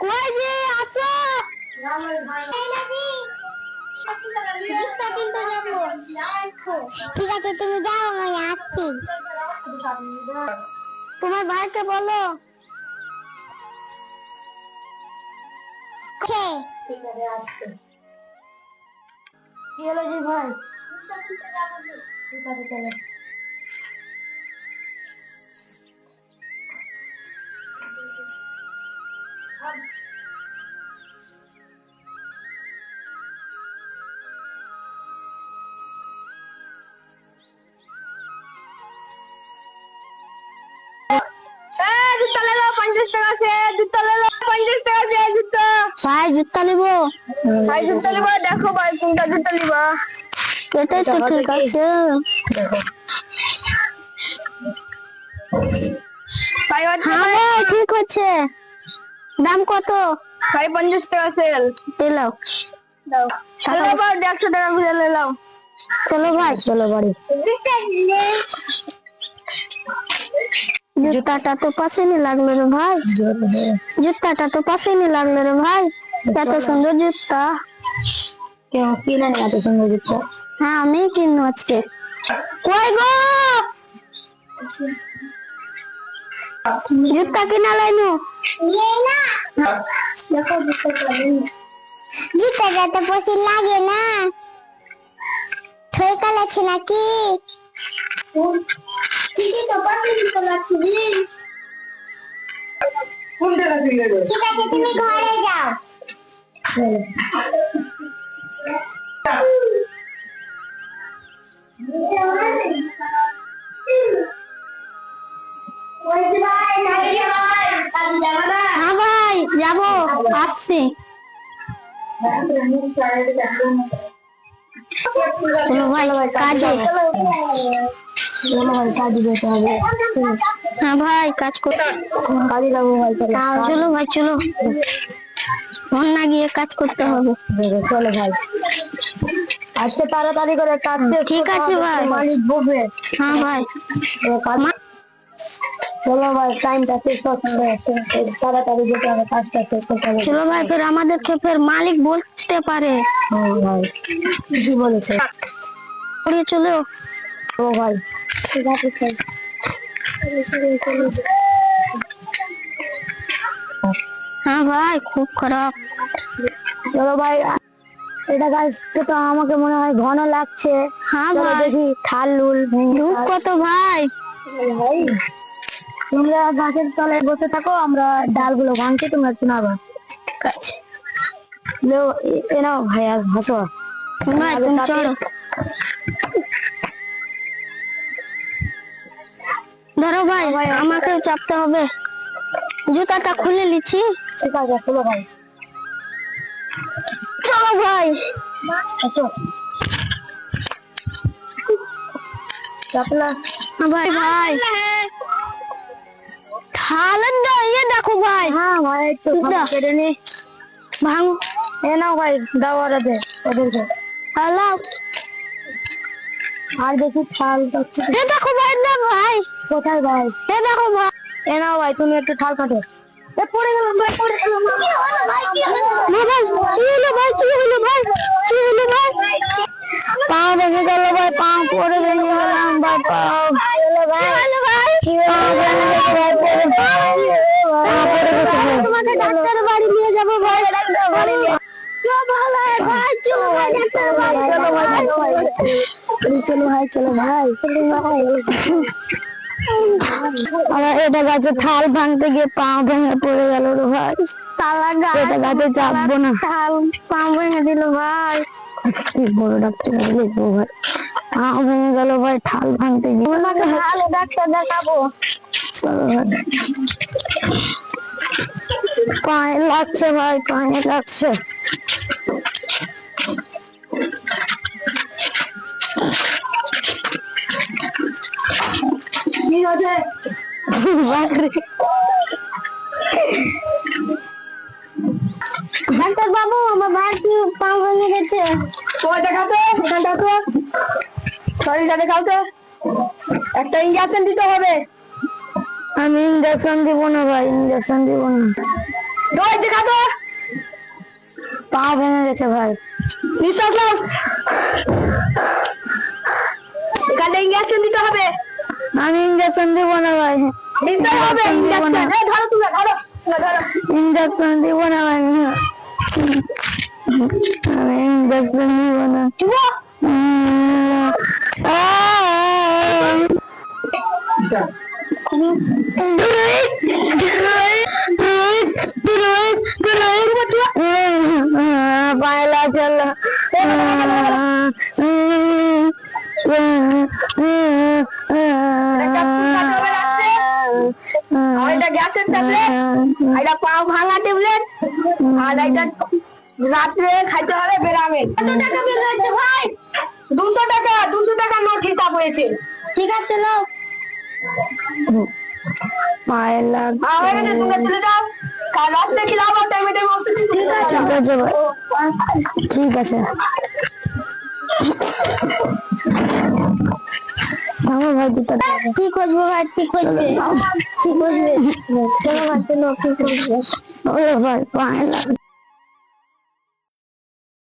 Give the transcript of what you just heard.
কই যে আছো? ঠিক আছে তুমি যাও আমি আসছি। তোমার ভাইকে বলো। কে? হলো জি ভাই। ঠিক আছে ভাই জুতা নিব ভাই জুতা নিব দেখো ভাই কোনটা জুতা নিব এটাই তো ঠিক আছে ভাই ঠিক আছে। দাম কত? ভাই পঞ্চাশ টাকা সেল পেলাও দাও। চলো ভাই একশো টাকা করে নিলাম চলো ভাই চলো বাড়ি। জুতাটা তো পাশে নি লাগল রে ভাই। জুতাটা তো পাশে নি লাগল রে ভাই। এত সুন্দর জুতা। কেউ কিনে নি এত সুন্দর জুতা? হ্যাঁ আমি কিনবো আজকে। কই গো? জুতা কিনা লাইনু দেখো জুতাটা তো পছি লাগে না ঠই কালাছে নাকি ঠিকই তো পাশে জুতা লাগছে কোনটা গেল ঠিক আছে তুমি ঘরে যাও হ্যাঁ যাব আসছি। চলো ভাই কাজে। কাজে যেতে হবে। হ্যাঁ ভাই কাজ করতে কাজে যাব ভাই চলো। ভাই চলো। মন না গিয়ে কাজ করতে হবে। চলো ভাই। আজকে তাড়াতাড়ি করে কাজ ঠিক আছে ভাই। মালিক বসবে। হ্যাঁ ভাই। চলো ভাই টাইমটা শেষ হচ্ছে। তাড়াতাড়ি যেতে হবে কাজটা শেষ করতে হবে। চলো ভাই ফের আমাদের ফের মালিক বলতে পারে। ভাই কি বলেছে। পড়িয়ে চলো। ও ভাই ঠিক আছে স্যার হ্যাঁ ভাই খুব খারাপ। চলো ভাই এটা গাছটা তো আমাকে মনে হয় ঘন লাগছে। হ্যাঁ ভাই। দেখি থাল লুল ধূপ কত ভাই? ভাই তোমরা গাছের তলায় বসে থাকো আমরা ডালগুলো ভাঙছি তোমরা শোনাবা এ- নাও ভাই আর হাসো তুমি চলো। ধরো ভাই আমাকেও চাপতে হবে। জুতাটা খুলে নিচ্ছি। ঠিক আছে চলো ভাই। চলো ভাই। আসো। চাপলা। ভাই ভাই। থালের দা ইয়ে দেখো ভাই। হ্যাঁ ভাই একটু কেটে নি। ভাঙ এ নাও ভাই দাও ওরাতে ওদেরকে। হ্যালো। আর দেখি থাল এ দেখো ভাই না ভাই। কোথায় ভাই? এ দেখো ভাই। এ নাও ভাই তুমি একটু থাল কাটো। এ পড়ে গেলাম ভাই পড়ে গেলাম। ভাই কি হলো? ভাই কি হলো ভাই কি হলো ভাই? পা ভেঙে গেল ভাই পা পড়ে ভেঙে গেলাম ভাই পা হলো ভাই ভাই কি হলো ভাই পড়ে পা পড়ে গেছে ভাই তোমাকে ডাক্তারের বাড়ি নিয়ে যাব ভাই ডাক্তার বাড়ি চলো এটা গাছে থাল ভাঙতে গিয়ে পা ভেঙে পড়ে গেল রে ভাই তালা গাছ এটা গাছে চাপবো না থাল পা ভেঙে দিল ভাই বড় ডাক্তার দেখব ভাই পা ভেঙে গেল ভাই থাল ভাঙতে গিয়ে ভালো ডাক্তার দেখাবো চলো ভাই পায়ে লাগছে ভাই, পায়ে লাগছে। কি আছে। ডাক্তার বাবু আমার কি পা ভেঙে গেছে। তোমার দেখাতো এখানটা তো শরীরটা দেখাও তো। একটা ইঞ্জেকশন দিতে হবে। আমি ইঞ্জেকশন দিব না ভাই ইঞ্জেকশন দিব না। দই দেখা তো। পা ভেঙে গেছে ভাই। নিঃশ্বাস এখানে ইঞ্জেকশন দিতে হবে। আমি ইঞ্জেকশন দিব না ভাই দিতে হবে Injection দিব না। ইঞ্জেকশন ধরো তুমি ধরো তুমি ধরো ইঞ্জেকশন দিব না ভাই আমি ইঞ্জেকশন দিব না গ্যাসের ট্যাবলেট এটা পা ভাঙা ট্যাবলেট আর এটা রাত্রে খাইতে হবে বেরামে কত টাকা বিল হয়েছে ভাই? দুশো টাকা দুশো টাকা নোট হিসাব হয়েছে। ঠিক আছে নাও। পায়লা আর হয়ে গেছে তোমরা চলে যাও কাল রাত্রে কি লাভ টাইমে টাইমে ওষুধ ঠিক আছে ঠিক আছে ঠিক আছে। আমার ভাই দুটো কি খুঁজবো ভাই? কি খুঁজবে? কি খুঁজবে? চলো ভাই চলো কি খুঁজবে? ভাই পায়ে